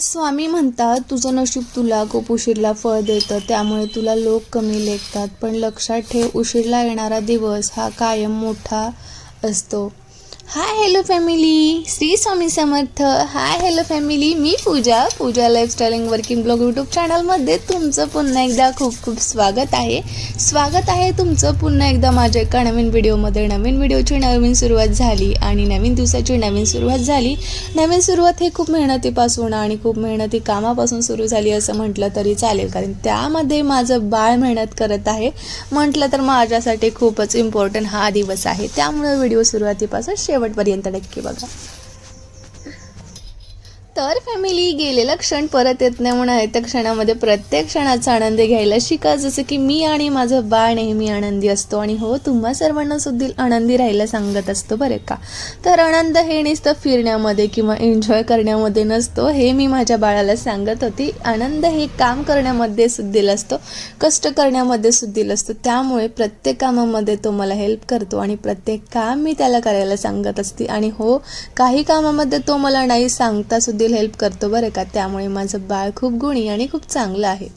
स्वामी म्हणतात तुझं नशीब तुला खूप उशीरला फळ देतं त्यामुळे तुला लोक कमी लेखतात. पण लक्षात ठेव उशीरला येणारा दिवस हा कायम मोठा असतो. Hi hello family Shri Swami Samarth hi hello family मी Pooja Pooja lifestyling working blog YouTube चॅनलमध्ये तुमचं पुन्हा एकदा खूप खूप स्वागत आहे. स्वागत आहे तुमचं पुन्हा एकदा माझ्या एका नवीन व्हिडिओमध्ये नवीन व्हिडिओची नवीन सुरुवात झाली आणि नवीन दिवसाची नवीन सुरुवात झाली. नवीन सुरुवात हे खूप मेहनतीपासून आणि खूप मेहनती कामापासून सुरू झाली असं म्हटलं तरी चालेल. कारण त्यामध्ये माझं बाळ मेहनत करत आहे. म्हटलं तर माझ्यासाठी खूपच इम्पॉर्टंट हा दिवस आहे. त्यामुळे व्हिडिओ सुरुवातीपासून शेव शेवटपर्यंत नक्की बघा तर फॅमिली गेलेला क्षण परत येत नाही म्हणून त्या क्षणामध्ये प्रत्येक क्षणाचा आनंद घ्यायला शिका. जसं की मी आणि माझं बाळ नेहमी आनंदी असतो आणि हो तुम्हा सर्वांना सुद्धा आनंदी राहायला सांगत असतो बरं का? तर आनंद हे नुसतं फिरण्यामध्ये किंवा एन्जॉय करण्यामध्ये नसतो. हे मी माझ्या बाळाला सांगत होती. आनंद हे काम करण्यामध्ये सुद्धील असतो कष्ट करण्यामध्ये सुद्धील असतो. त्यामुळे प्रत्येक कामामध्ये तो मला हेल्प करतो आणि प्रत्येक काम मी त्याला करायला सांगत असते. आणि हो काही कामामध्ये तो मला नाही सांगता सुद्धा हेल्प करतो बरं का? त्यामुळे माझं बाळ खूप गुणी आणि खूप चांगलं आहे.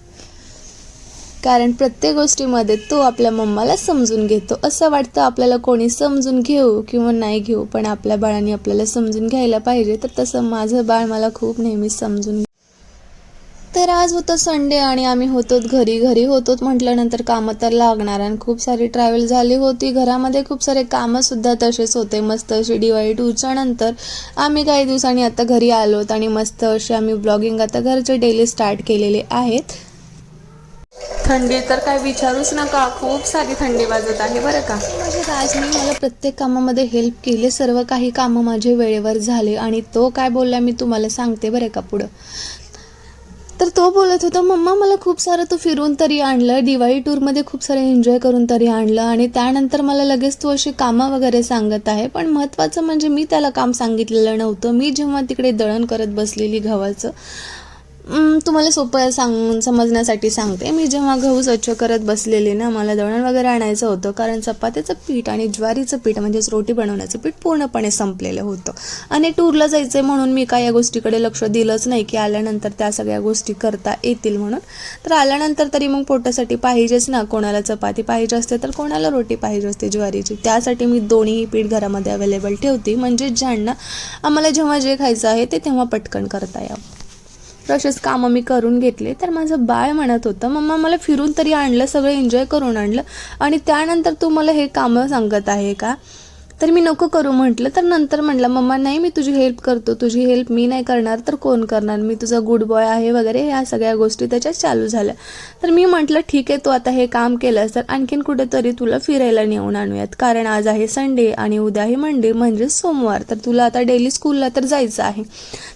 कारण प्रत्येक गोष्टीमध्ये तो आपल्या मम्माला समजून घेतो. असं वाटतं आपल्याला कोणी समजून घेऊ किंवा नाही घेऊ पण आपल्या बाळाने आपल्याला समजून घ्यायला पाहिजे. तर तसं माझं बाळ मला खूप नेहमी समजून तर आज होतं संडे आणि आम्ही होतो घरी घरी होतो म्हटल्यानंतर कामं तर लागणार आणि खूप सारी ट्रॅव्हल झाली होती. घरामध्ये खूप सारे कामंसुद्धा तसेच होते. मस्त अशी दिवाळी टूच्या नंतर आम्ही काही दिवसांनी आता घरी आलोत आणि मस्त अशी आम्ही ब्लॉगिंग आता घरचे डेली स्टार्ट केलेले आहेत. थंडी तर काय विचारूच नका. खूप सारी थंडी वाजत आहे बरं का? माझ्या राजने मला प्रत्येक कामामध्ये हेल्प केले. सर्व काही कामं माझे वेळेवर झाले आणि तो काय बोलला मी तुम्हाला सांगते बरं का पुढं. तर तो बोलत होता मम्मा मला खूप सारं तू फिरून तरी आणलं दिवाळी टूरमध्ये खूप सारं एन्जॉय करून तरी आणलं आणि त्यानंतर मला लगेच तू अशी कामं वगैरे सांगत आहे. पण महत्त्वाचं म्हणजे मी त्याला काम सांगितलेलं नव्हतं. मी जेव्हा तिकडे दळण करत बसलेली गव्हाचं तुम्हाला सोपं सांग समजण्यासाठी सांगते. मी जेव्हा गहू स्वच्छ करत बसलेले ना मला दळण वगैरे आणायचं होतं. कारण चपात्याचं पीठ आणि ज्वारीचं पीठ म्हणजेच रोटी बनवण्याचं पीठ पूर्णपणे संपलेलं होतं. आणि टूरला जायचं आहे म्हणून मी काय या गोष्टीकडे लक्ष दिलंच नाही की आल्यानंतर त्या सगळ्या गोष्टी करता येतील म्हणून. तर आल्यानंतर तरी मग पोटासाठी पाहिजेच ना कोणाला चपाती पाहिजे असते तर कोणाला रोटी पाहिजे असते ज्वारीची. त्यासाठी मी दोन्ही पीठ घरामध्ये अवेलेबल ठेवते. म्हणजे ज्यांना आम्हाला जेव्हा जे खायचं आहे ते तेव्हा पटकन करता यावं. तसेच कामं मी करून घेतले. तर माझं बाळ म्हणत होतं मम्मा मला फिरून तरी आणलं सगळं एन्जॉय करून आणलं. आणि त्यानंतर तू मला हे कामं सांगत आहे का? तर मी नको करू म्हटलं तर नंतर म्हटलं मम्मा नाही मी तुझी हेल्प करतो. तुझी हेल्प मी नाही करणार तर कोण करणार? मी तुझा गुड बॉय आहे वगैरे ह्या सगळ्या गोष्टी त्याच्यात चालू झाल्या. तर मी म्हटलं ठीक आहे तू आता हे काम केलंस तर आणखीन कुठेतरी तुला फिरायला नेऊन आणूयात. कारण आज आहे संडे आणि उद्या आहे मंडे म्हणजे सोमवार. तर तुला आता डेली स्कूलला तर जायचं आहे.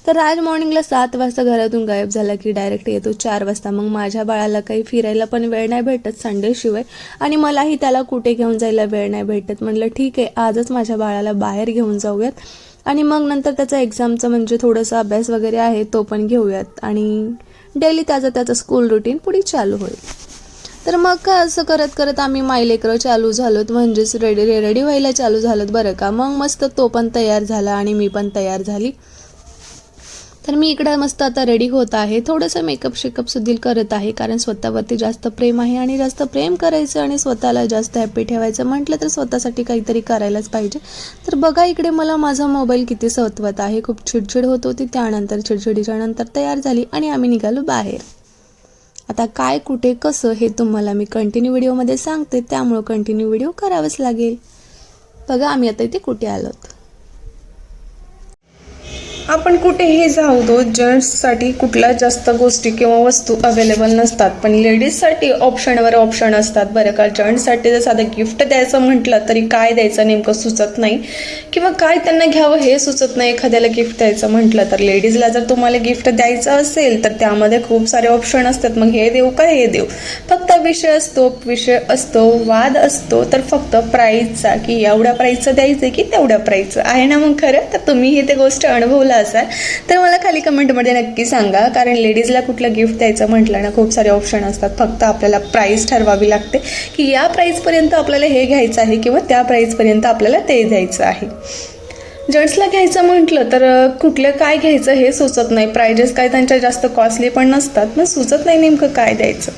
तर आज मॉर्निंगला सात वाजता घरातून गायब झाला की डायरेक्ट येतो चार वाजता. मग माझ्या बाळाला काही फिरायला पण वेळ नाही भेटत संडेशिवाय आणि मलाही त्याला कुठे घेऊन जायला वेळ नाही भेटत. म्हटलं ठीक आहे आजच माझ्या बाळाला बाहेर घेऊन जाऊयात. आणि मग नंतर त्याचा एक्झामचं म्हणजे थोडंसं अभ्यास वगैरे आहे तो पण घेऊयात. आणि डेली त्याचं त्याचं स्कूल रुटीन पुढे चालू होईल. तर मग काय असं करत करत आम्ही मायलेकरं चालू झालोत. म्हणजेच रेडी रेडी व्हायला चालू झालोत बरं का. मग मस्त तो पण तयार झाला आणि मी पण तयार झाली. तर मी इकडं मस्त आता रेडी होत आहे. थोडंसं मेकअप शेकअप सुद्धा करत आहे. कारण स्वतःवरती जास्त प्रेम आहे आणि जास्त प्रेम करायचं आणि स्वतःला जास्त हॅपी ठेवायचं. म्हटलं तर स्वतःसाठी काहीतरी करायलाच पाहिजे. तर बघा इकडे मला माझा मोबाईल किती सवतवत आहे. खूप चिडचिड होत होती. त्यानंतर चिडचिडीच्या नंतर तयार झाली आणि आम्ही निघालो बाहेर. आता काय कुठे कसं हे तुम्हाला मी कंटिन्यू व्हिडिओमध्ये सांगते. त्यामुळं कंटिन्यू व्हिडिओ करावंच लागेल. बघा आम्ही आता इथे कुठे आलोत. आपण कुठेही जाऊ दो जेंट्ससाठी कुठल्या जास्त गोष्टी किंवा वस्तू अवेलेबल नसतात. पण लेडीजसाठी ऑप्शनवर ऑप्शन असतात बरं का. जेंट्ससाठी जर साधं गिफ्ट द्यायचं म्हटलं तरी काय द्यायचं नेमकं सुचत नाही. किंवा काय त्यांना घ्यावं हे सुचत नाही एखाद्याला गिफ्ट द्यायचं म्हटलं तर. लेडीजला जर तुम्हाला गिफ्ट द्यायचं असेल तर त्यामध्ये खूप सारे ऑप्शन असतात. मग हे देऊ का हे देऊ? फक्त विषय असतो विषय असतो वाद असतो तर फक्त प्राईजचा की एवढ्या प्राईजचं द्यायचं की तेवढ्या प्राईजचं आहे ना मग खरं? तर तुम्ही ते गोष्ट अनुभवला असाल तर मला खाली कमेंटमध्ये नक्की सांगा कारण लेडीजला कुठलं गिफ्ट द्यायचं म्हटलं ना खूप सारे ऑप्शन असतात. फक्त आपल्याला प्राईस ठरवावी लागते की या प्राईजपर्यंत आपल्याला हे घ्यायचं आहे किंवा त्या प्राईजपर्यंत आपल्याला ते द्यायचं आहे. जेंट्सला घ्यायचं म्हटलं तर कुठलं काय घ्यायचं हे सुचत नाही. प्रायजेस काय त्यांच्या जास्त कॉस्टली पण नसतात मग सुचत नाही नेमकं काय द्यायचं.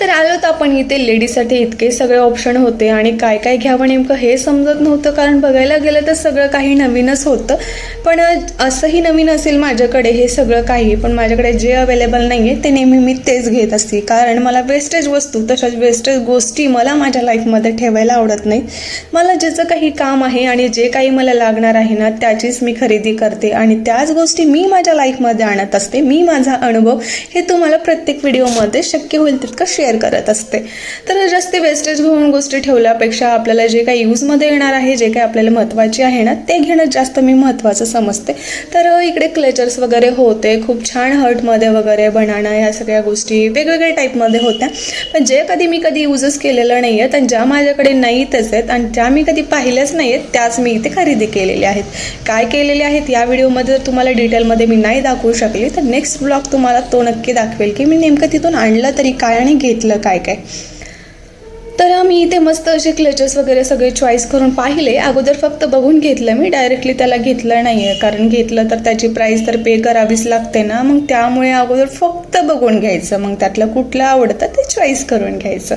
तर आलो तर आपण इथे लेडीजसाठी इतके सगळे ऑप्शन होते आणि काय काय घ्यावं नेमकं हे समजत नव्हतं. कारण बघायला गेलं तर सगळं काही नवीनच होतं. पण असंही नवीन असेल माझ्याकडे हे सगळं काही. पण माझ्याकडे जे अवेलेबल नाही आहे ते नेहमी मी तेच घेत असते. कारण मला वेस्टेज वस्तू तशाच वेस्टेज गोष्टी मला माझ्या लाईफमध्ये ठेवायला आवडत नाही. मला ज्याचं काही काम आहे आणि जे काही मला लागणार आहे ना त्याचीच मी खरेदी करते. आणि त्याच गोष्टी मी माझ्या लाईफमध्ये आणत असते. मी माझा अनुभव हे तुम्हाला प्रत्येक व्हिडिओमध्ये शक्य होईल तितकं शेअर करत असते. तर जास्त वेस्टेज घेऊन गोष्टी ठेवल्यापेक्षा आपल्याला जे काही यूजमध्ये येणार आहे जे काही आपल्याला महत्त्वाचे आहे ना ते घेणं जास्त मी महत्त्वाचं समजते. तर इकडे क्लेचर्स वगैरे होते खूप छान हर्टमध्ये वगैरे बनाना ह्या सगळ्या गोष्टी वेगवेगळ्या टाईपमध्ये होत्या. पण जे कधी मी कधी यूजच केलेलं नाही आहेत आणि ज्या माझ्याकडे नाहीतच आहेत आणि ज्या मी कधी पाहिल्याच नाही आहेत त्याच मी इथे खरेदी केलेल्या आहेत. काय केलेले आहेत या व्हिडिओमध्ये जर तुम्हाला डिटेलमध्ये मी नाही दाखवू शकली तर नेक्स्ट ब्लॉग तुम्हाला तो नक्की दाखवेल की मी नेमकं तिथून आणलं तरी काय आणि घेतलं घेतलं काय काय. तर मी इथे मस्त असे क्लचेस वगैरे सगळे चॉईस करून पाहिले. अगोदर फक्त बघून घेतलं मी डायरेक्टली त्याला घेतलं नाही आहे कारण घेतलं तर त्याची प्राईस तर पे करावीच लागते ना. मग त्यामुळे अगोदर फक्त बघून घ्यायचं. मग त्यातलं कुठलं आवडतं ते चॉईस करून घ्यायचं.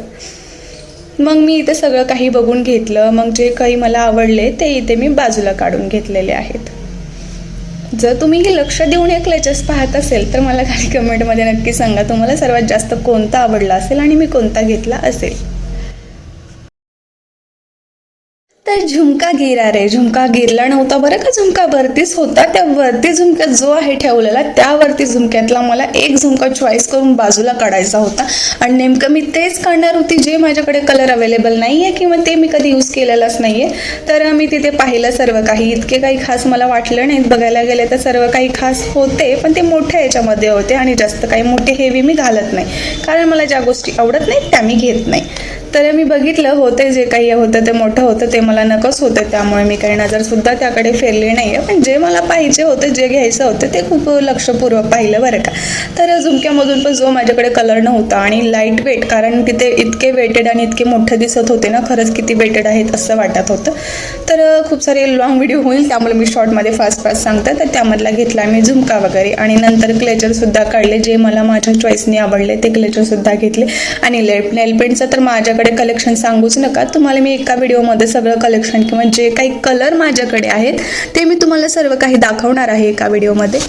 मग मी इथे सगळं काही बघून घेतलं. मग जे काही मला आवडले ते इथे मी बाजूला काढून घेतलेले आहेत. जर तुम्ही हे लक्ष देऊन एक लेचर्स पाहत असेल तर मला खाली कमेंटमध्ये नक्की सांगा तुम्हाला सर्वात जास्त कोणता आवडला असेल आणि मी कोणता घेतला असेल. तर झुमका गिरा रे झुमका गिरला नव्हता बरं का? झुमका वरतीच होता. त्या वरती झुमक्यात जो आहे ठेवलेला त्यावरती झुमक्यातला मला एक झुमका चॉईस करून बाजूला काढायचा होता. आणि नेमकं मी तेच काढणार होती जे माझ्याकडे कलर अवेलेबल नाही आहे किंवा ते मी कधी यूज केलेलंच नाही आहे तर मी तिथे पाहिलं सर्व काही. इतके काही खास मला वाटलं नाही. बघायला गेले तर सर्व काही खास होते पण ते मोठ्या याच्यामध्ये होते आणि जास्त काही मोठे हेवी मी घालत नाही. कारण मला ज्या गोष्टी आवडत नाहीत त्या मी घेत नाही. तर मी बघितलं होते जे काही होतं ते मोठं होतं ते मला नकस होतं. त्यामुळे मी काही नजरसुद्धा त्याकडे फेरली नाही आहे पण जे मला पाहिजे होतं जे घ्यायचं होतं ते खूप लक्षपूर्वक पाहिलं बरं का. तर झुमक्यामधून पण जो माझ्याकडे कलर नव्हता आणि लाइट वेट कारण तिथे इतके वेटेड आणि इतके मोठे दिसत होते ना खरंच किती वेटेड आहेत असं वाटत होतं. तर खूप सारे लॉंग व्हिडिओ होईल त्यामुळे मी शॉर्टमध्ये फास्ट फास्ट सांगते. तर त्यामधला घेतला मी झुमका वगैरे आणि नंतर क्लेचरसुद्धा काढले जे मला माझ्या चॉईसने आवडले ते क्लेचरसुद्धा घेतले. आणि लेप पेंटचं तर माझ्याकडे कलेक्शन सांगूच नका. तुम्हाला मी एका व्हिडिओमध्ये सगळं कलेक्शन किंवा जे काही कलर माझ्याकडे आहेत ते मी तुम्हाला सर्व काही दाखवणार आहे एका व्हिडिओमध्ये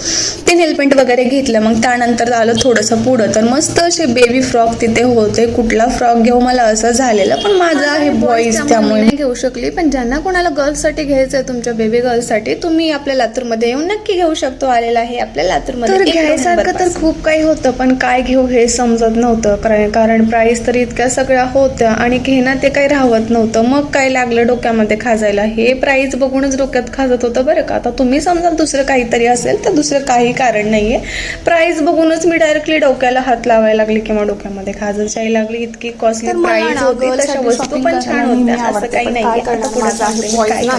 ते नेलपेंट वगैरे घेतलं मग त्यानंतर आलं थोडंसं पुढं. तर मस्त असे बेबी फ्रॉक तिथे होते. कुठला फ्रॉक घेऊ मला असं झालेलं पण माझं आहे बॉईज त्यामुळे नाही घेऊ शकली पण ज्यांना कोणाला गर्ल्ससाठी घ्यायचं आहे तुमच्या बेबी गर्ल्ससाठी तुम्ही आपल्या लातूरमध्ये येऊन नक्की घेऊ शकतो. आलेला आहे आपल्या लातूरमध्ये तर घ्यायसारखं तर. खूप काही होतं पण काय घेऊ हे समजत नव्हतं. कारण कारण प्राईस तर इतक्या सगळ्या होत्या आणि घेणं ते काही राहत नव्हतं. मग काय लागलं डोक्यामध्ये खाजायला? हे प्राईस बघूनच डोक्यात खाजत होतं बरं का? आता तुम्ही समजा दुसरं काहीतरी असेल तर दुसरं काही कारण नाहीये. प्राईस बघूनच मी डायरेक्टली डोक्याला हात लावायला लागली किंवा डोक्यामध्ये खाजत जायला लागली. इतकी कॉस्टली ना होती. तशा वस्तू पण छान होत्या. असं काही नाही आहे.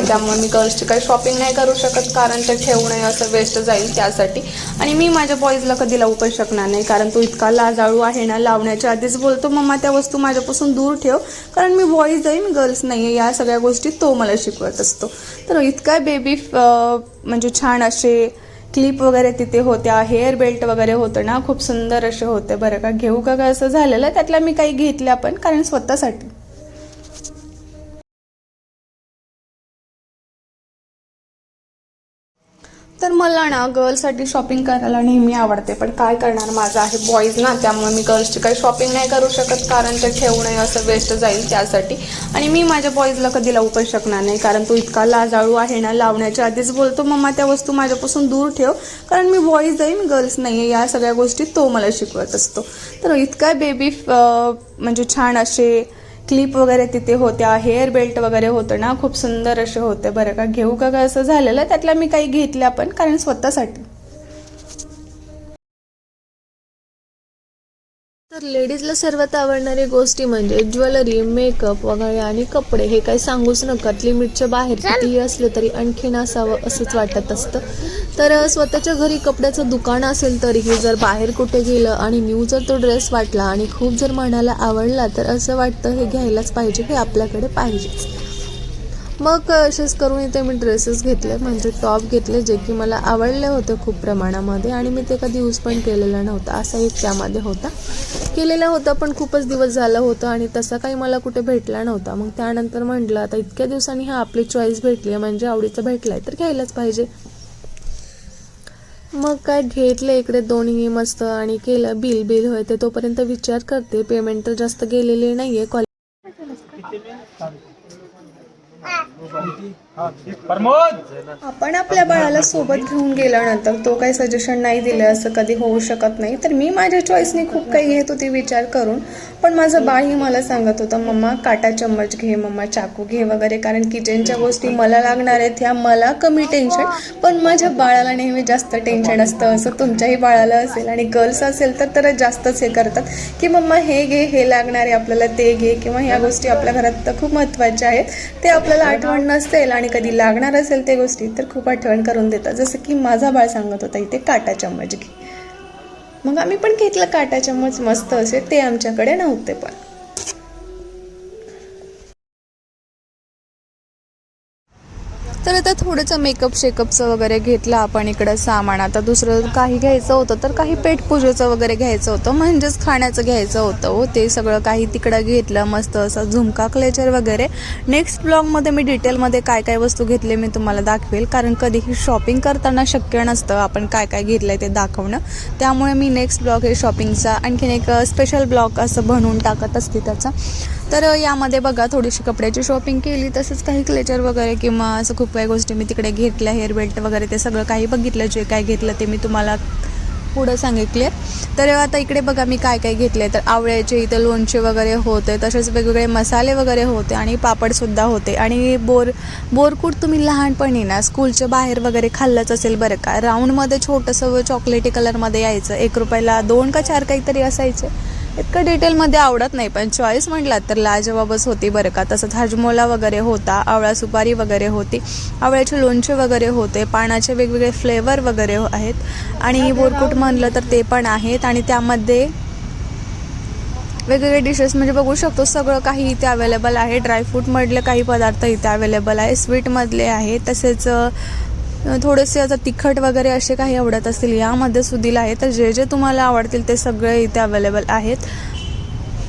त्यामुळे मी गर्ल्सची काही शॉपिंग नाही करू शकत. कारण ते ठेवू नये असं वेस्ट जाईल त्यासाठी. आणि मी माझ्या बॉईजला कधी लावू पण शकणार नाही. कारण तो इतका लाजाळू आहे ना लावण्याच्या आधीच बोलतो मम्मा त्या वस्तू माझ्यापासून दूर ठेव. कारण मी बॉईज आहे मी गर्ल्स नाही आहे या सगळ्या गोष्टी तो मला शिकवत असतो. तर इतका बेबी म्हणजे छान असे क्लिप वगैरे तिथे होत्या. हेअर बेल्ट वगैरे होतं ना खूप सुंदर असे होते. बरं का घेऊ का काय असं झालेलं. त्यातल्या मी काही घेतल्या पण कारण स्वतःसाठी. तर मला ना गर्ल्ससाठी शॉपिंग करायला नेहमी आवडते पण काय करणार माझं आहे बॉईज ना त्यामुळे मी गर्ल्सची काही शॉपिंग नाही करू शकत कारण ते ठेवू नये असं वेस्ट जाईल त्यासाठी. आणि मी माझ्या बॉईजला कधी लावू पण शकणार नाही कारण तो इतका लाजाळू आहे ना लावण्याच्या आधीच बोलतो मम्मा त्या वस्तू माझ्यापासून दूर ठेव. कारण मी बॉईज आहे मी गर्ल्स नाही आहे या सगळ्या गोष्टी तो मला शिकवत असतो. तर इतका बेबी म्हणजे छान असे क्लिप वगैरे तिथे होत्या हेअर बेल्ट वगैरे होतं ना खूप सुंदर असे होते बरं का. घेऊ का काय असं झालेलं? त्यातल्या मी काही घेतल्या पण कारण स्वतःसाठी. तर लेडीजला सर्वात आवडणारी गोष्टी म्हणजे ज्वेलरी मेकअप वगैरे आणि कपडे हे काही सांगूच नका. लिमिटच्या बाहेर कितीही असलं तरी आणखीन असावं असंच वाटत असतं. तर स्वतःच्या घरी कपड्याचं दुकान असेल तरीही जर बाहेर कुठे गेलं आणि न्यू जर तो ड्रेस वाटला आणि खूप जर मनाला आवडला तर असं वाटतं हे घ्यायलाच पाहिजे हे आपल्याकडे पाहिजेच मग असेच करून इथे मी ड्रेसेस घेतले म्हणजे टॉप घेतले जे की मला आवडले होते खूप प्रमाणामध्ये आणि मी ते कधी यूज पण केलेलं नव्हतं असा एक त्यामध्ये होता. केलेलं होतं पण खूपच दिवस झालं होतं आणि तसा काही मला कुठे भेटला नव्हता. मग त्यानंतर म्हटलं आता इतक्या दिवसांनी हा आपली चॉईस भेटली आहे म्हणजे आवडीचं भेटला आहे तर घ्यायलाच पाहिजे. मग काय घेतलं इकडे दोन्ही मस्त आणि केलं बिल बिल होते तोपर्यंत विचार करते. पेमेंट तर जास्त केलेली नाही आहे कॉल आपण आपल्या बाळाला सोबत घेऊन गेल्यानंतर तो काही सजेशन नाही दिलं असं कधी होऊ शकत नाही. तर मी माझ्या चॉईसने खूप काही घेत होती विचार करून. पण माझं बाळही मला सांगत होतं मम्मा काटा चम्मच घे मम्मा चाकू घे वगैरे. कारण किचनच्या गोष्टी मला लागणार आहेत ह्या मला कमी टेन्शन पण माझ्या बाळाला नेहमी जास्त टेन्शन असतं. असं तुमच्याही बाळाला असेल आणि गर्ल्स असेल तर तर जास्तच हे करतात. की मम्मा हे घे हे लागणार आहे आपल्याला ते घे. किंवा ह्या गोष्टी आपल्या घरात तर खूप महत्त्वाच्या आहेत. ते आपल्याला आठवण नसेल आणि कधी लागणार असेल ते गोष्टी तर खूप आठवण करून देतात. जसं की माझा बाळ सांगत होता इथे काटा चम्मच घे. मग आम्ही पण घेतलं काटा चम्मच मस्त असे ते आमच्याकडे नव्हते पण. तर आता थोडंसं मेकअप शेकअपचं वगैरे घेतलं आपण इकडं सामान. आता दुसरं काही घ्यायचं होतं तर काही पेटपूजेचं वगैरे घ्यायचं होतं. म्हणजेच खाण्याचं घ्यायचं होतं हो. ते सगळं काही तिकडं घेतलं मस्त असं झुमका क्लेचर वगैरे. नेक्स्ट ब्लॉगमध्ये मी डिटेलमध्ये काय काय वस्तू घेतले मी तुम्हाला दाखवेल. कारण कधीही शॉपिंग करताना शक्य नसतं आपण काय काय घेतलं आहे ते दाखवणं. त्यामुळे मी नेक्स्ट ब्लॉग हे शॉपिंगचा आणखीन एक स्पेशल ब्लॉग असं बनवून टाकत असते त्याचा. तर यामध्ये बघा थोडीशी कपड्याची शॉपिंग केली तसंच काही क्लेचर वगैरे किंवा असं खूप काही गोष्टी मी तिकडे घेतल्या हेअर बेल्ट वगैरे ते सगळं काही बघितलं जे काय घेतलं ते मी तुम्हाला पुढं सांगितले. तर आता इकडे बघा मी काय काय घेतले तर आवळ्याचे इथं लोणचे वगैरे होते तसेच वेगवेगळे मसाले वगैरे होते आणि पापडसुद्धा होते. आणि बोर बोरकूट तुम्ही लहानपणी ना स्कूलच्या बाहेर वगैरे खाल्लंच असेल बरं का? राऊंडमध्ये छोटंसं चॉकलेटी कलरमध्ये यायचं. एक रुपयाला दोन का चार काहीतरी असायचे. इतकं डिटेलमध्ये आवडत नाही पण चॉईस म्हटलात तर लाजवाबच होती बरं का. तसंच हजमोला वगैरे होता आवळा सुपारी वगैरे होती आवळ्याचे लोणचे वगैरे होते पानाचे वेगवेगळे फ्लेवर वगैरे आहेत. आणि बोरकूट म्हणलं तर ते पण आहेत आणि त्यामध्ये वेगवेगळे डिशेस म्हणजे बघू शकतो सगळं काही इथे अवेलेबल आहे. ड्रायफ्रूटमधले काही पदार्थ इथे अवेलेबल आहे स्वीटमधले आहे तसेच थोडेसे आता तिखट वगैरे असे काही आवडत असतील. यामध्ये सुधील आहे. तर जे जे तुम्हाला आवडतील ते सगळे इथे अवेलेबल आहेत.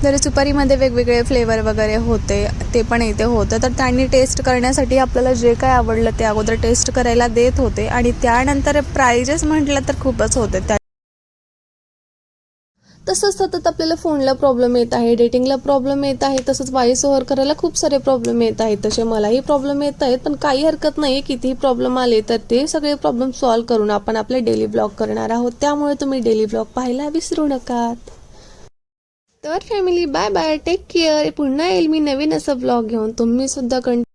तर सुपारीमध्ये वेगवेगळे फ्लेवर वगैरे होते. ते पण इथे होतं. तर त्यांनी टेस्ट करण्यासाठी आपल्याला जे काय आवडलं ते अगोदर टेस्ट करायला देत होते. आणि त्यानंतर प्राइजेस म्हटलं तर खूपच होते. त्या तसंच सतत आपल्याला फोनला प्रॉब्लेम येत आहे डेटिंगला प्रॉब्लेम येत आहे तसंच वाईस ओव्हर करायला खूप सारे प्रॉब्लेम येत आहेत. तसे मलाही प्रॉब्लेम येत आहेत पण काही हरकत नाही कितीही प्रॉब्लेम आले तर ते सगळे प्रॉब्लेम सॉल्व्ह करून आपण आपले डेली ब्लॉग करणार आहोत. त्यामुळे तुम्ही डेली ब्लॉग पाहायला विसरू नका तर family bye bye take care पुन्हा येईल मी नवीन असं ब्लॉग घेऊन. तुम्ही सुद्धा कंट